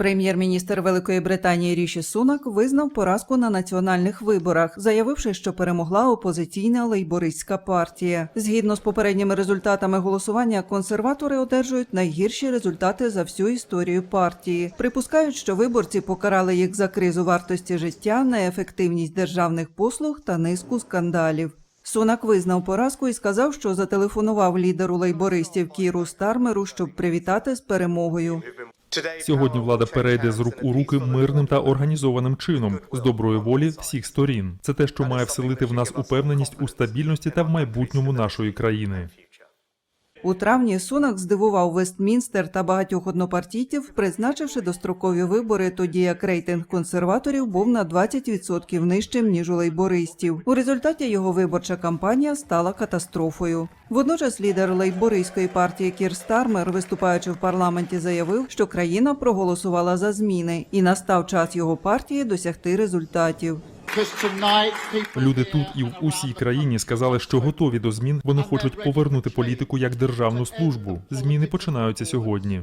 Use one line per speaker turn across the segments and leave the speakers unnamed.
Прем'єр-міністр Великої Британії Ріші Сунак визнав поразку на національних виборах, заявивши, що перемогла опозиційна лейбористська партія. Згідно з попередніми результатами голосування, консерватори одержують найгірші результати за всю історію партії. Припускають, що виборці покарали їх за кризу вартості життя, неефективність державних послуг та низку скандалів. Сунак визнав поразку і сказав, що зателефонував лідеру лейбористів Кіру Стармеру, щоб привітати з перемогою.
Сьогодні влада перейде з рук у руки мирним та організованим чином з доброї волі всіх сторін. Це те, що має вселити в нас упевненість у стабільності та в майбутньому нашої країни.
У травні Сунак здивував Вестмінстер та багатьох однопартійців, призначивши дострокові вибори, тоді як рейтинг консерваторів був на 20% нижчим ніж у лейбористів. У результаті його виборча кампанія стала катастрофою. Водночас лідер лейбористської партії Кір Стармер, виступаючи в парламенті, заявив, що країна проголосувала за зміни, і настав час його партії досягти результатів.
Люди тут і в усій країні сказали, що готові до змін. Вони хочуть повернути політику як державну службу. Зміни починаються сьогодні.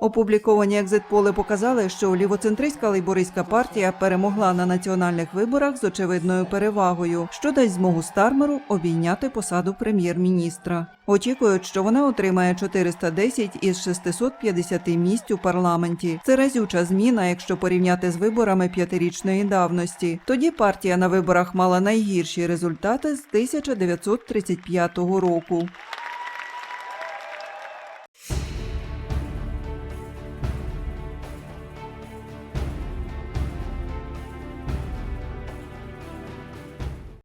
Опубліковані екзитполи показали, що лівоцентристська лейбористська партія перемогла на національних виборах з очевидною перевагою, що дасть змогу Стармеру обійняти посаду прем'єр-міністра. Очікують, що вона отримає 410 із 650 місць у парламенті. Це разюча зміна, якщо порівняти з виборами п'ятирічної давності. Тоді партія на виборах мала найгірші результати з 1935 року.